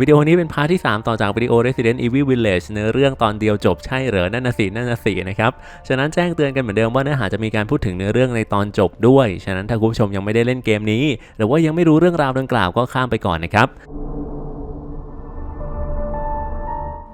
วิดีโอนี้เป็นพาร์ทที่ 3 ต่อจากวิดีโอ Resident Evil Village เนื้อเรื่องตอนเดียวจบใช่เหรอ นั่นนะสิ นั่นนะสินะครับ ฉะนั้นแจ้งเตือนกันเหมือนเดิมว่าเนื้อหาจะมีการพูดถึงเนื้อเรื่องในตอนจบด้วย ฉะนั้นถ้าคุณผู้ชมยังไม่ได้เล่นเกมนี้ หรือว่ายังไม่รู้เรื่องราวดังกล่าวก็ข้ามไปก่อนนะครับ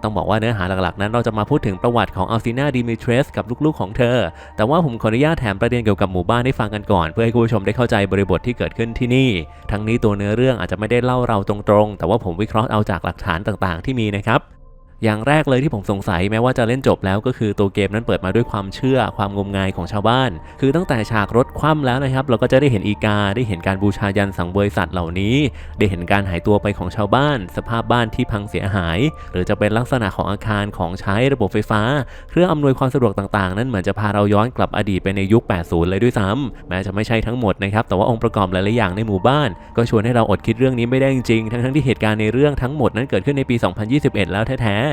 ต้องบอกว่าเนื้อหาหลักๆนั้นเราจะมาพูดถึงประวัติของอัลซินาดิมิเทรสกับลูกๆของเธอ แต่ว่าผมขออนุญาตแถมประเด็นเกี่ยวกับหมู่บ้านให้ฟังกันก่อน เพื่อให้คุณผู้ชมได้เข้าใจบริบทที่เกิดขึ้นที่นี่ ทั้งนี้ตัวเนื้อเรื่องอาจจะไม่ได้เล่าเราตรงๆ แต่ว่าผมวิเคราะห์เอาจากหลักฐานต่างๆ ที่มีนะครับ อย่างแรกเลยที่ผมสงสัยแม้ว่าจะเล่นจบแล้วก็คือตัวเกมนั้นเปิดมาด้วยความเชื่อความงมงายของชาวบ้าน คือตั้งแต่ฉากรถคว่ำแล้วนะครับ เราก็จะได้เห็นอีกาได้เห็นการบูชายันสังเวยสัตว์เหล่านี้ ได้เห็นการหายตัวไปของชาวบ้าน สภาพบ้านที่พังเสียหาย หรือจะเป็นลักษณะของอาคารของใช้ระบบไฟฟ้า เครื่องอำนวยความสะดวกต่างๆ นั้นเหมือนจะพาเราย้อนกลับอดีตไปในยุค 80 เลยด้วยซ้ำแม้จะไม่ใช่ทั้งหมดนะครับแต่ว่าองค์ประกอบหลายๆอย่างในหมู่บ้าน ก็ชวนให้เราอดคิดเรื่องนี้ไม่ได้จริงๆทั้งๆที่เหตุการณ์ในเรื่องทั้งหมดนั้นเกิดขึ้นในปี 2021 แล้วแท้ๆ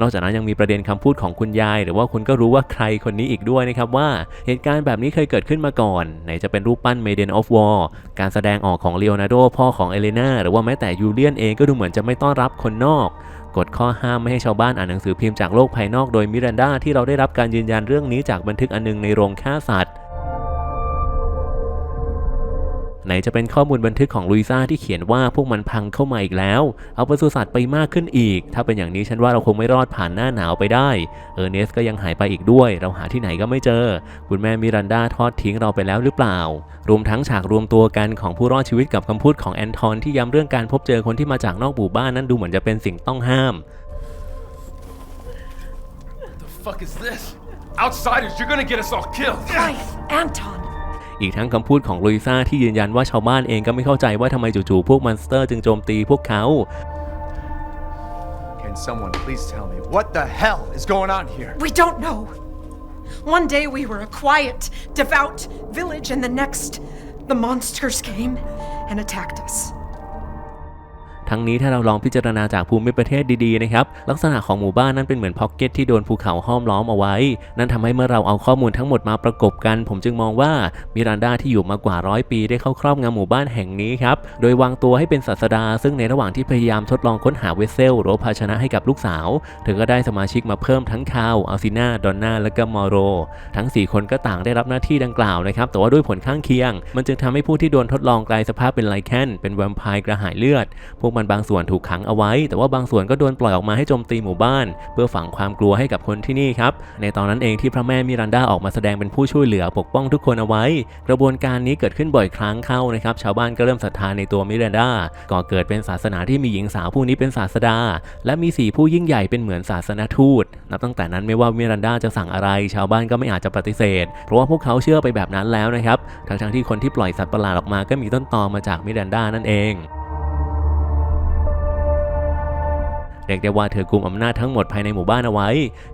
นอกจากนั้นยังมีประเด็นคำพูดของคุณยาย หรือว่าคุณก็รู้ว่าใครคนนี้อีกด้วยนะครับว่าเหตุการณ์แบบนี้เคยเกิดขึ้นมาก่อน ไหนจะเป็นรูปปั้น Maiden of War การแสดงออกของเลโอนาร์โดพ่อของเอเลนาหรือว่าแม้แต่ยูเลียนเองก็ดูเหมือนจะไม่ต้อนรับคนนอกกฎข้อห้ามไม่ให้ชาวบ้านอ่านหนังสือพิมพ์จากโลกภายนอกโดยมิรันดาที่เราได้รับการยืนยันเรื่องนี้จากบันทึกอันนึงในโรงฆ่าสัตว์ ไหนจะเป็นข้อมูลบันทึกของลุยซ่าที่เขียนว่าพวกมันพังเข้ามาอีกแล้ว เอาปศุสัตว์ไปมากขึ้นอีก ถ้าเป็นอย่างนี้ฉันว่าเราคงไม่รอดผ่านหน้าหนาวไปได้ เออร์เนสก็ยังหายไปอีกด้วย เราหาที่ไหนก็ไม่เจอ คุณแม่มิรันดาทอดทิ้งเราไปแล้วหรือเปล่า รวมทั้งฉากรวมตัวกันของผู้รอดชีวิตกับคำพูดของแอนทอนที่ย้ำเรื่องการพบเจอคนที่มาจากนอกหมู่บ้านนั้นดูเหมือนจะเป็นสิ่งต้องห้าม The fuck is this? Outsiders, you're gonna get us all killed. Christ, Anton. อีกทั้งคำพูดของลุยซ่าที่ยืนยันว่าชาวบ้านเองก็ไม่เข้าใจว่าทำไมจู่ๆพวกมอนสเตอร์จึงโจมตีพวกเขา Can someone please tell me what the hell is going on here? We don't know. One day we were a quiet, devout village, and the next, the monsters came and attacked us. ทั้งนี้ถ้าเราลองพิจารณาจากภูมิประเทศดีๆนะครับลักษณะของหมู่บ้านนั้นเป็นเหมือนพ็อกเก็ตที่โดนภูเขาห้อมล้อมเอาไว้ นั่นทำให้เมื่อเราเอาข้อมูลทั้งหมดมาประกบกัน ผมจึงมองว่ามิรันดาที่อยู่มากว่าร้อยปีได้เข้าครอบงำหมู่บ้านแห่งนี้ครับโดยวางตัวให้เป็นศาสดา ซึ่งในระหว่างที่พยายามทดลองค้นหาเวสเซลหรือภาชนะให้กับลูกสาวเธอก็ได้สมาชิกมาเพิ่มทั้งคาวอัลซินาดอนนาและก็มอโร ทั้ง 4 คนก็ต่างได้รับหน้าที่ดังกล่าวนะครับแต่ว่าด้วยผลข้างเคียง มันจึงทำให้ผู้ที่โดนทดลองกลายสภาพเป็นไลแคนเป็นแวมไพร์กระหายเลือดพวกมันบางส่วนถูกขังเอาไว้ แต่ว่าบางส่วนก็โดนปล่อยออกมาให้โจมตีหมู่บ้าน เพื่อฝังความกลัวให้กับคนที่นี่ครับ ในตอนนั้นเองที่พระแม่มิรันดาออกมาแสดงเป็นผู้ช่วยเหลือปกป้องทุกคนเอาไว้ กระบวนการนี้เกิดขึ้นบ่อยครั้งเข้านะครับ ชาวบ้านก็เริ่มศรัทธาในตัวมิรันดาก่อเกิดเป็นศาสนาที่มีหญิงสาวผู้นี้เป็นศาสดา และมีสี่ผู้ยิ่งใหญ่เป็นเหมือนศาสนทูตนับตั้งแต่นั้นไม่ว่ามิรันดาจะสั่งอะไร ชาวบ้านก็ไม่อาจจะปฏิเสธ เพราะว่าพวกเขาเชื่อไปแบบนั้นแล้วนะครับทั้งๆที่คนที่ปล่อยสัตว์ประหลาดออกมาก็มีต้นตอมาจากมิรันดานั่นเอง เรียกได้ว่าเธอกุมอำนาจทั้งหมดภายในหมู่บ้านเอาไว้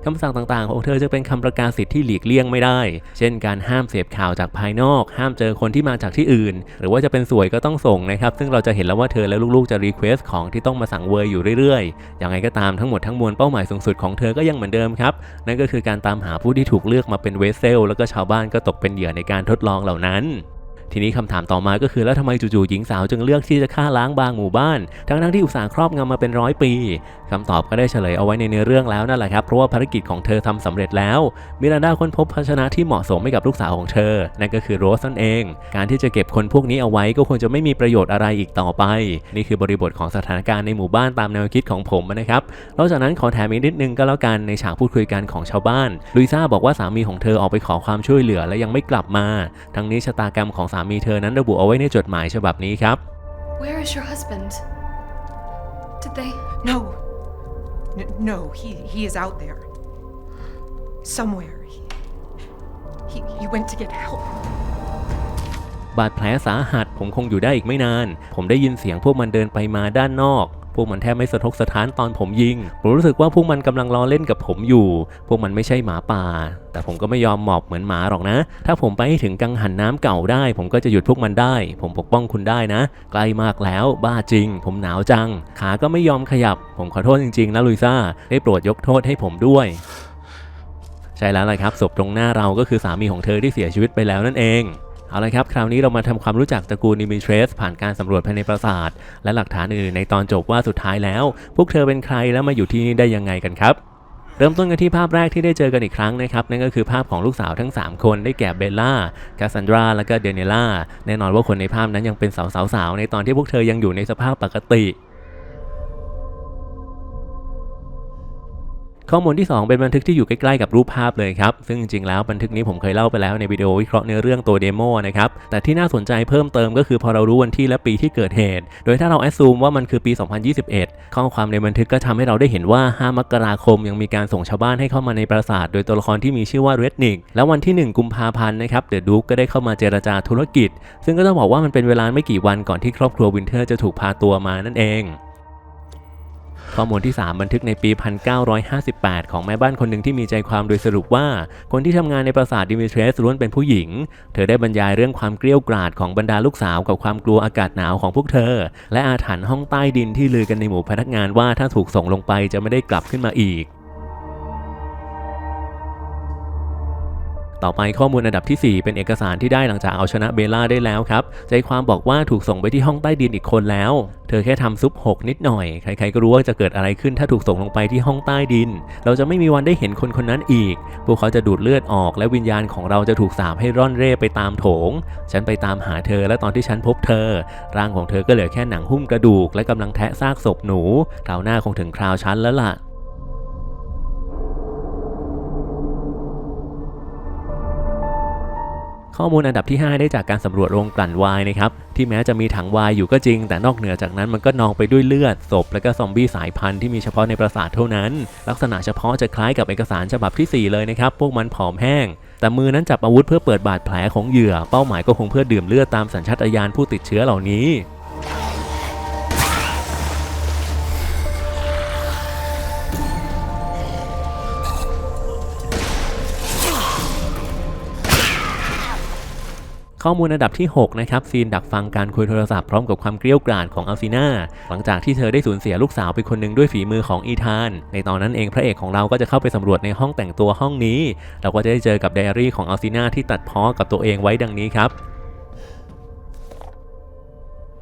คำสั่งต่างๆ ของเธอจะเป็นคำประกาศสิทธิ์ที่หลีกเลี่ยงไม่ได้ เช่นการห้ามเสพข่าวจากภายนอก ห้ามเจอคนที่มาจากที่อื่น หรือว่าจะเป็นสวยก็ต้องส่งนะครับ ซึ่งเราจะเห็นแล้วว่าเธอและลูกๆจะรีเควสของที่ต้องมาสั่งเวยอยู่เรื่อยๆ อย่างไรก็ตามทั้งหมดทั้งมวลเป้าหมายสูงสุดของเธอก็ยังเหมือนเดิมครับ นั่นก็คือการตามหาผู้ที่ถูกเลือกมาเป็นเวสเซลแล้วก็ชาวบ้านก็ตกเป็นเหยื่อในการทดลองเหล่านั้น ทีนี้คำถามต่อมาก็คือแล้วทำไมจู่ๆหญิงสาวจึงเลือกที่จะฆ่าล้างบางหมู่บ้าน ทั้งๆที่อุตสาห์ครอบงำมาเป็นร้อยปีคำตอบก็ได้เฉลยเอาไว้ในเนื้อเรื่องแล้วนั่นแหละครับเพราะว่าภารกิจของเธอทำสำเร็จแล้ว มิรันดาค้นพบภาชนะที่เหมาะสมให้กับลูกสาวของเธอ นั่นก็คือโรสนั่นเอง การที่จะเก็บคนพวกนี้เอาไว้ก็คงจะไม่มีประโยชน์อะไรอีกต่อไป นี่คือบริบทของสถานการณ์ในหมู่บ้านตามแนวคิดของผมนะครับนอกจากนั้นขอแถมอีกนิดนึงก็แล้วกันในฉากพูดคุยกันของชาวบ้านลุยซ่าบอกว่าสามีของเธอออกไปขอความช่วยเหลือและยังไม่กลับมา ทั้งนี้ชะตากรรมของสามีเธอนั้นระบุเอาไว้ในจดหมายฉบับนี้ครับ Where is your husband? Did they? No. N- no, he, he is out there. Somewhere. He, he, he went to get help. บาดแผลสาหัสผมคงอยู่ได้อีกไม่นาน ผมได้ยินเสียงพวกมันเดินไปมาด้านนอก พวกมันแทบไม่สะทกสะท้านตอนผมยิง ผมรู้สึกว่าพวกมันกำลังล้อเล่นกับผมอยู่ พวกมันไม่ใช่หมาป่า แต่ผมก็ไม่ยอมหมอบเหมือนหมาหรอกนะ ถ้าผมไปให้ถึงกังหันน้ำเก่าได้ ผมก็จะหยุดพวกมันได้ ผมปกป้องคุณได้นะ ใกล้มากแล้ว บ้าจริง ผมหนาวจัง ขาก็ไม่ยอมขยับ ผมขอโทษจริงๆนะลุยซ่า ได้โปรดยกโทษให้ผมด้วยใช่แล้วเลยครับศพตรงหน้าเราก็คือสามีของเธอที่เสียชีวิตไปแล้วนั่นเอง เอาละครับ คราวนี้เรามาทำความรู้จักตระกูลดิมิเทรส ผ่านการสำรวจภายในปราสาท และหลักฐานอื่นในตอนจบว่าสุดท้ายแล้ว พวกเธอเป็นใครและมาอยู่ที่นี่ได้ยังไงกันครับเริ่มต้นกันที่ภาพแรกที่ได้เจอกันอีกครั้งนะครับนั่นก็คือภาพของลูกสาวทั้ง 3 คนได้แก่เบลล่า คาซันดรา และก็เดเนล่าแน่นอนว่าคนในภาพนั้นยังเป็นสาวๆในตอนที่พวกเธอยังอยู่ในสภาพปกติ ข้อมูลที่ 2 เป็นบันทึกที่อยู่ใกล้ๆกับรูปภาพเลยครับ ซึ่งจริงๆแล้วบันทึกนี้ผมเคยเล่าไปแล้วในวิดีโอวิเคราะห์เนื้อเรื่องตัวเดโมนะครับ แต่ที่น่าสนใจเพิ่มเติมก็คือพอเรารู้วันที่และปีที่เกิดเหตุ โดยถ้าเราแอดซูมว่ามันคือปี 2021 ข้อความในบันทึกก็ทำให้เราได้เห็นว่า 5 มกราคมยังมีการส่งชาวบ้านให้เข้ามาในปราสาท โดยตัวละครที่มีชื่อว่าเรดนิก แล้ววันที่ 1 กุมภาพันธ์นะครับ เดอะดูกก็ได้เข้ามาเจรจาธุรกิจ ซึ่งก็ต้องบอกว่ามันเป็นเวลาไม่กี่วันก่อนที่ครอบครัววินเทอร์จะถูกพาตัวมานั่นเอง ข้อมูลที่ 3 บันทึกในปี 1958 ของแม่บ้านคนหนึ่งที่มีใจความโดยสรุปว่า คนที่ทำงานในปราสาทดิมิเทรสล้วนเป็นผู้หญิง เธอได้บรรยายเรื่องความเกลี้ยวกราดของบรรดาลูกสาวกับความกลัวอากาศหนาวของพวกเธอ และอาถรรพ์ห้องใต้ดินที่ลือกันในหมู่พนักงานว่าถ้าถูกส่งลงไปจะไม่ได้กลับขึ้นมาอีก ต่อไปข้อมูลอันดับทีสี่ 4 เป็นเอกสารที่ได้หลังจากเอาชนะเบลล่าได้แล้วครับ ใจความบอกว่าถูกส่งไปที่ห้องใต้ดินอีกคนแล้ว เธอแค่ทำซุปหกนิดหน่อย ใครๆก็รู้ว่าจะเกิดอะไรขึ้นถ้าถูกส่งลงไปที่ห้องใต้ดิน เราจะไม่มีวันได้เห็นคนคนนั้นอีก พวกเขาจะดูดเลือดออก และวิญญาณของเราจะถูกสาปให้ร่อนเร่ไปตามโถง ฉันไปตามหาเธอและตอนที่ฉันพบเธอ ร่างของเธอก็เหลือแค่หนังหุ้มกระดูก และกำลังแทะซากศพหนูคราวหน้าคงถึงคราวฉันแล้วล่ะ ข้อมูลอันดับที่ 5 ได้จากการสำรวจโรงกลั่นวายนะครับที่แม้จะมีถังวายอยู่ก็จริง แต่นอกเหนือจากนั้นมันก็นองไปด้วยเลือดศพ และก็ซอมบี้สายพันธุ์ที่มีเฉพาะในปราสาทเท่านั้น ลักษณะเฉพาะจะคล้ายกับเอกสารฉบับทีสี่4 เลยนะครับ พวกมันผอมแห้ง แต่มือนั้นจับอาวุธเพื่อเปิดบาดแผลของเหยื่อ เป้าหมายก็คงเพื่อดื่มเลือดตามสัญชาตญาณผู้ติดเชื้อเหล่านี้ ข้อมูลอันดับที่ 6 นะครับ ซีนดักฟังการคุยโทรศัพท์พร้อมกับความเกลี้ยวกล่อมของอัลซีนาหลังจากที่เธอได้สูญเสียลูกสาวไปคนหนึ่งด้วยฝีมือของอีธาน ในตอนนั้นเองพระเอกของเราก็จะเข้าไปสำรวจในห้องแต่งตัวห้องนี้ เราก็จะได้เจอกับไดอารี่ของอัลซีนาที่ตัดพ้อกับตัวเองไว้ดังนี้ครับ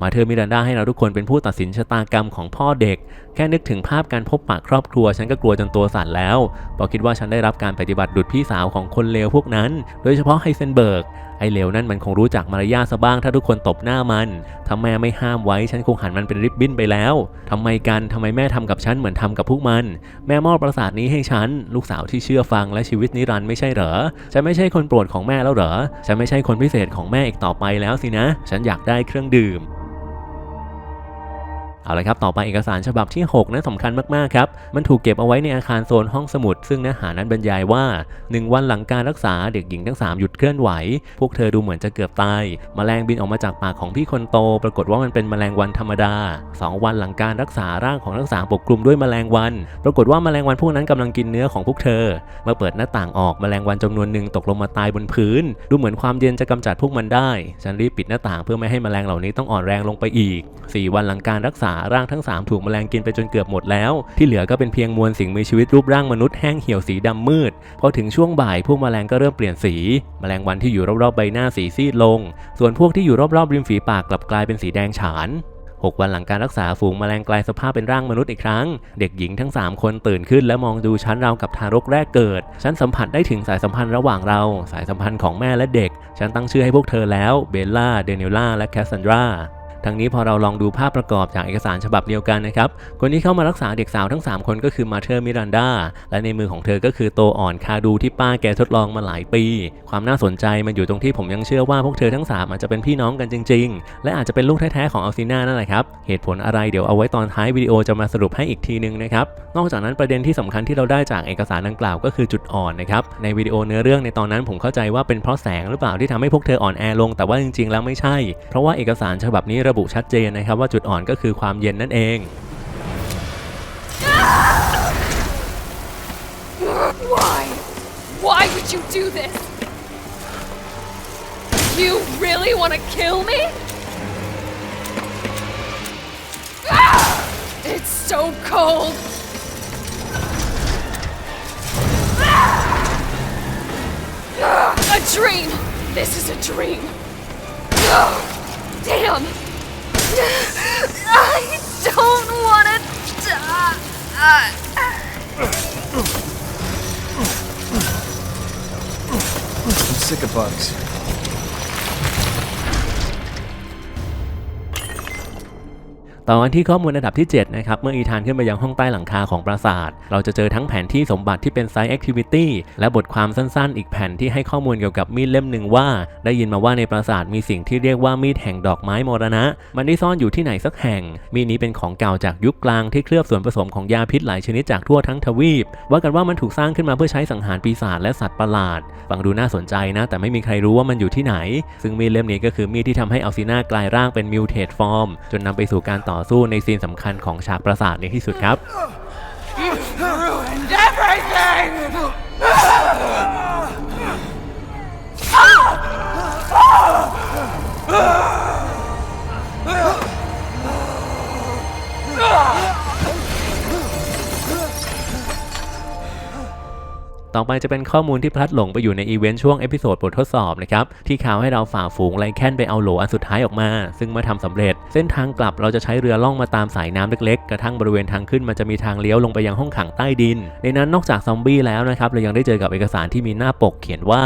มาเธอมิรันดาให้เราทุกคนเป็นผู้ตัดสินชะตากรรมของพ่อเด็กแค่นึกถึงภาพการพบปะครอบครัว ฉันก็กลัวจนตัวสั่นแล้วเพราะคิดว่าฉันได้รับการปฏิบัติดุจพี่สาวของคนเลวพวกนั้น โดยเฉพาะไฮเซนเบิร์ก ไอ้เลวนั่นมันคงรู้จักมารยาทซะบ้างถ้าทุกคนตบหน้ามันถ้าแม่ไม่ห้ามไว้ฉันคงหันมันเป็นริบบิ้นไปแล้วทำไมกันทำไมแม่ทำกับฉันเหมือนทำกับพวกมัน แม่มอบประสาทนี้ให้ฉัน ลูกสาวที่เชื่อฟังและชีวิตนิรันดร์ไม่ใช่เหรอ ฉันไม่ใช่คนโปรดของแม่แล้วเหรอ ฉันไม่ใช่คนพิเศษของแม่อีกต่อไปแล้วสินะ ฉันอยากได้เครื่องดื่ม เอาละครับ ต่อไปเอกสารฉบับที่ 6นั้นสำคัญมาก ๆ ครับ มันถูกเก็บเอาไว้ในอาคารโซนห้องสมุด ซึ่งเนื้อหานั้นบรรยายว่า 1 วันหลังการรักษาเด็กหญิงทั้ง 3 หยุดเคลื่อนไหว พวกเธอดูเหมือนจะเกือบตายแมลงบินออกมาจากปากของพี่คนโต ปรากฏว่ามันเป็นแมลงวันธรรมดา 2 วันหลังการรักษาร่างของทั้งสามปกคลุมด้วยแมลงวัน ปรากฏว่าแมลงวันพวกนั้นกำลังกินเนื้อของพวกเธอ เมื่อเปิดหน้าต่างออกแมลงวันจำนวนหนึ่งตกลงมาตายบนพื้น ดูเหมือนความเย็นจะกำจัดพวกมันได้ ฉันรีบปิดหน้าต่างเพื่อไม่ให้แมลงเหล่านี้ต้องอ่อนแรงลงไปอีก 4 วันหลังการรักษาร่างทั้ง 3 ถูกแมลงกินไปจนเกือบหมดแล้ว ที่เหลือก็เป็นเพียงมวลสิ่งมีชีวิตรูปร่างมนุษย์แห้งเหี่ยวสีดำมืด พอถึงช่วงบ่ายพวกแมลงก็เริ่มเปลี่ยนสี แมลงวันที่อยู่รอบๆใบหน้าสีซีดลง ส่วนพวกที่อยู่รอบๆริมฝีปากกลับกลายเป็นสีแดงฉาน6 วันหลังการรักษาฝูงแมลงกลายสภาพเป็นร่างมนุษย์อีกครั้ง เด็กหญิงทั้ง 3 คนตื่นขึ้นและมองดูฉันเรากับทารกแรกเกิด ฉันสัมผัสได้ถึงสายสัมพันธ์ระหว่างเรา สายสัมพันธ์ของแม่และเด็ก ฉันตั้งชื่อให้พวกเธอแล้ว เบลล่า เดนิล่า และแคสซันดรา ทั้งนี้พอเราลองดูภาพประกอบจากเอกสารฉบับเดียวกันนะครับ คนที่เข้ามารักษาเด็กสาวทั้ง 3 คนก็คือมาเธอร์มิรันดา และในมือของเธอก็คือโตอ่อนคาดูที่ป้าแกทดลองมาหลายปี ความน่าสนใจมันอยู่ตรงที่ผมยังเชื่อว่าพวกเธอทั้ง 3 อาจจะเป็นพี่น้องกันจริง ๆ และอาจจะเป็นลูกแท้ๆของอัลซีนานั่นแหละครับ เหตุผลอะไรเดี๋ยวเอาไว้ตอนท้ายวิดีโอจะมาสรุปให้อีกทีนึงนะครับ นอกจากนั้นประเด็นที่สำคัญที่เราได้จากเอกสารดังกล่าวก็คือจุดอ่อนนะครับ ในวิดีโอเนื้อเรื่องในตอนนั้นผมเข้าใจว่าเป็นเพราะแสงหรือเปล่าที่ทำให้พวกเธออ่อนแอลง แต่ว่าจริง ๆ แล้วไม่ใช่ เพราะว่าเอกสารฉบับนี้ระระบุชัดเจนนะครับว่าจุดอ่อนก็คือความเย็นนั่นเอง dream! This is a dream! Damn! I don't want to die. I'm sick of bugs. ตอนที่ข้อมูลระดับที่7นะครับเมื่ออีธานขึ้นไปยังห้องใต้หลังคาของปราสาท เราจะเจอทั้งแผนที่สมบัติที่เป็นไซต์แอคทิวิตี้และบทความสั้นๆ อีกแผ่นที่ให้ข้อมูลเกี่ยวกับมีดเล่มหนึ่งว่า ได้ยินมาว่าในปราสาทมีสิ่งที่เรียกว่ามีดแห่งดอกไม้มรณะ มันได้ซ่อนอยู่ที่ไหนสักแห่ง มีดนี้เป็นของเก่าจากยุคกลางที่เคลือบส่วนผสมของยาพิษหลายชนิดจากทั่วทั้งทวีป ว่ากันว่ามันถูกสร้างขึ้นมาเพื่อใช้สังหารปีศาจและสัตว์ประหลาด ฟังดูน่าสนใจนะ แต่ไม่มีใครรู้ว่ามันอยู่ที่ไหน ซึ่งมีดเล่มนี้ก็คือมีดที่ทำให้อัลซีนากลายร่างเป็นมิวเท e ฟอร์มจนนำไปสู่การต่อสู้ในซีนสำคัญของฉากปราสาทในที่สุดครับ ต่อไปจะเป็นข้อมูลที่พลัดหลงไปอยู่ในอีเวนต์ช่วงเอพิโซดบททดสอบนะครับที่ข่าวให้เราฝ่าฝูงไลแคนไปเอาโหลอันสุดท้ายออกมา ซึ่งเมื่อทำสำเร็จ เส้นทางกลับเราจะใช้เรือล่องมาตามสายน้ำเล็กๆ กระทั่งบริเวณทางขึ้นมันจะมีทางเลี้ยวลงไปยังห้องขังใต้ดิน ในนั้นนอกจากซอมบี้แล้วนะครับเรายังได้เจอกับเอกสารที่มีหน้าปกเขียนว่า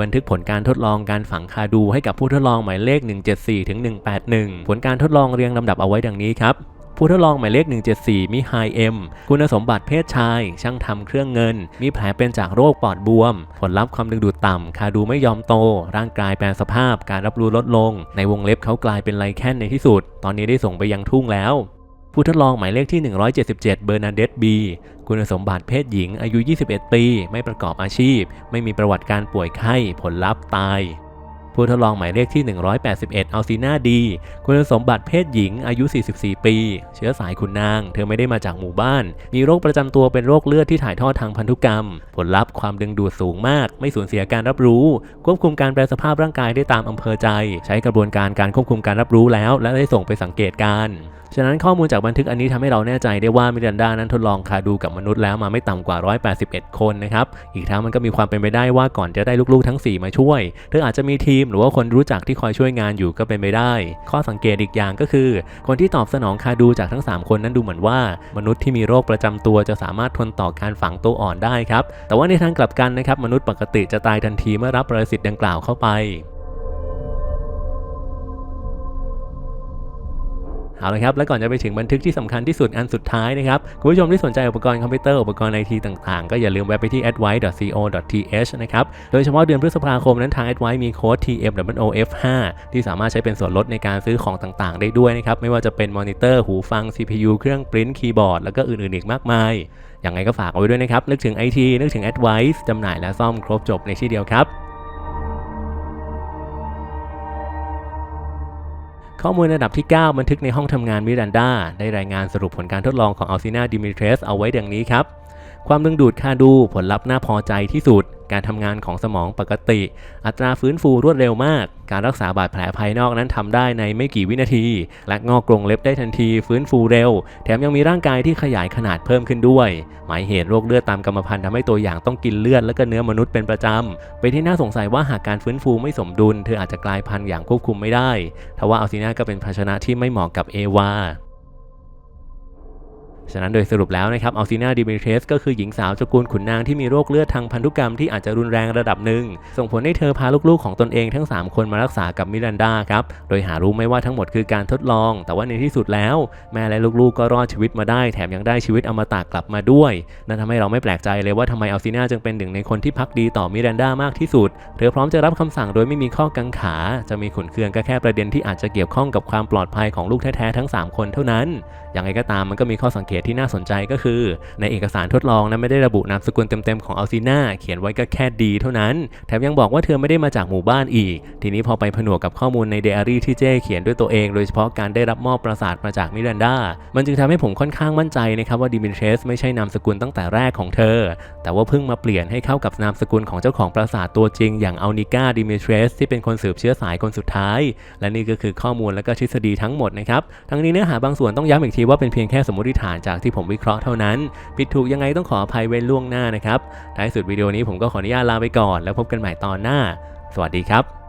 บันทึกผลการทดลองการฝังคาดูให้กับผู้ทดลองหมายเลข 174ถึง181 ผลการทดลองเรียงลำดับเอาไว้ดังนี้ครับ ผู้ทดลองหมายเลข 174 มีไฮเอ็มคุณสมบัติเพศชาย ช่างทำเครื่องเงิน มีแผลเป็นจากโรคปอดบวม ผลลัพธ์ความดึงดูดต่ำคาดูไม่ยอมโต ร่างกายแปรสภาพ การรับรู้ลดลง ในวงเล็บเขากลายเป็นไลแคนในที่สุด ตอนนี้ได้ส่งไปยังทุ่งแล้วผู้ทดลองหมายเลขที่ 177 เบอร์นาเดตบี คุณสมบัติเพศหญิง อายุ 21 ปี ไม่ประกอบอาชีพ ไม่มีประวัติการป่วยไข้ ผลลัพธ์ตาย ผู้ทดลองหมายเลขที่ 181 อัลซีนาดี คุณสมบัติเพศหญิงอายุ 44 ปี เชื้อสายขุนนาง เธอไม่ได้มาจากหมู่บ้าน มีโรคประจำตัวเป็นโรคเลือดที่ถ่ายทอดทางพันธุกรรม ผลลัพธ์ความดึงดูดสูงมาก ไม่สูญเสียการรับรู้ ควบคุมการแปลสภาพร่างกายได้ตามอำเภอใจ ใช้กระบวนการการควบคุมการรับรู้แล้ว และได้ส่งไปสังเกตการฉะนั้นข้อมูลจากบันทึกอันนี้ทำให้เราแน่ใจได้ว่ามิรันดานั้นทดลองคาดูกับมนุษย์แล้วมาไม่ต่ำกว่า 181 คนนะครับ อีกทั้งมันก็มีความเป็นไปได้ว่าก่อนจะได้ลูกๆทั้ง 4 มาช่วย เธออาจจะมีทีมหรือว่าคนรู้จักที่คอยช่วยงานอยู่ก็เป็นไปได้ ข้อสังเกตอีกอย่างก็คือ คนที่ตอบสนองคาดูจากทั้ง 3 คนนั้นดูเหมือนว่า มนุษย์ที่มีโรคประจำตัวจะสามารถทนต่อการฝังตัวอ่อนได้ครับแต่ว่าในทางกลับกันนะครับมนุษย์ปกติจะตายทันทีเมื่อรับประสิตดังกล่าวเข้าไป เอาละครับและก่อนจะไปถึงบันทึกที่สำคัญที่สุดอันสุดท้ายนะครับคุณผู้ชมที่สนใจอุปกรณ์คอมพิวเตอร์อุปกรณ์ไอทีต่างๆ ก็อย่าลืมแวะไปที่ advice.co.th นะครับโดยเฉพาะเดือนพฤษภาคมนั้นทาง advice มีโค้ด TMWOF5 ที่สามารถใช้เป็นส่วนลดในการซื้อของต่างๆ ได้ด้วยนะครับไม่ว่าจะเป็นมอนิเตอร์หูฟัง CPU เครื่องปริ้นคีย์บอร์ดแล้วก็อื่นๆอีกมากมายอย่างไรก็ฝากเอาไว้ด้วยนะครับนึกถึง IT นึกถึง advice จำหน่ายและซ่อมครบจบในที่เดียวครับ ข้อมูลระดับที่ 9 บันทึกในห้องทำงานมิรันดาได้รายงานสรุปผลการทดลองของอัลซินาดิมิเทรสเอาไว้ดังนี้ครับ ความดึงดูดคาดูผลลัพธ์น่าพอใจที่สุด การทำงานของสมองปกติ อัตราฟื้นฟูรวดเร็วมาก การรักษาบาดแผลภายนอกนั้นทำได้ในไม่กี่วินาที และงอกกรงเล็บได้ทันที ฟื้นฟูเร็ว แถมยังมีร่างกายที่ขยายขนาดเพิ่มขึ้นด้วย หมายเหตุโรคเลือดตามกรรมพันธุ์ทำให้ตัวอย่างต้องกินเลือดและก็เนื้อมนุษย์เป็นประจำเป็นที่น่าสงสัยว่าหากการฟื้นฟูไม่สมดุล เธออาจจะกลายพันธุ์อย่างควบคุมไม่ได้ทว่าอัลซีนาก็เป็นภาชนะที่ไม่เหมาะกับเอวา ฉะนั้นโดยสรุปแล้วนะครับอัลซีนาดิมิเทสก็คือหญิงสาวตระกูลขุนนางที่มีโรคเลือดทางพันธุกรรมที่อาจจะรุนแรงระดับหนึ่ง ส่งผลให้เธอพาลูกๆของตนเองทั้ง 3 คนมารักษากับมิรันดาครับ โดยหารู้ไม่ว่าทั้งหมดคือการทดลอง แต่ว่าในที่สุดแล้ว แม่และลูกๆก็รอดชีวิตมาได้แถมยังได้ชีวิตอมตะกลับมาด้วย นั่นทำให้เราไม่แปลกใจเลยว่าทำไมอัลซีนาจึงเป็นหนึ่งในคนที่พักดีต่อมิรันดามากที่สุด เธอพร้อมจะรับคำสั่งโดยไม่มีข้อกังขา จะมีขุนเคืองก็แค่ประเด็นที่อาจจะเกี่ยวข้องกับความปลอดภัยของลูกแท้ๆทั้ง 3 คนเท่านั้นอย่างไรก็ตามมันก็มีข้อสังเกตที่น่าสนใจก็คือ ในเอกสารทดลองนั้นไม่ได้ระบุนามสกุลเต็มๆของอัลซีนาเขียนไว้ก็แค่ดีเท่านั้น แถมยังบอกว่าเธอไม่ได้มาจากหมู่บ้านอีก ทีนี้พอไปผนวกกับข้อมูลในไดอารี่ที่เจ้เขียนด้วยตัวเอง โดยเฉพาะการได้รับมอบปราสาทมาจากมิรันดา มันจึงทำให้ผมค่อนข้างมั่นใจนะครับว่าดิมิเทสไม่ใช่นามสกุลตั้งแต่แรกของเธอ แต่ว่าเพิ่งมาเปลี่ยนให้เข้ากับนามสกุลของเจ้าของปราสาทตัวจริง อย่างอัลนิก้าดิมิเทรสที่เป็นคนสืบเชื้อสายคนสุดท้าย และนี่ก็คือข้อมูลและก็ทฤษฎีทั้งหมดนะครับ ทั้งนี้เนื้อหาบางส่วนต้องย้ำอีกทีว่าเป็นเพียงแค่สมมติฐานจากที่ผมวิเคราะห์เท่านั้น ผิดถูกยังไงต้องขออภัยไว้ล่วงหน้านะครับท้ายสุดวิดีโอนี้ผมก็ขออนุญาตลาไปก่อน แล้วพบกันใหม่ตอนหน้า สวัสดีครับ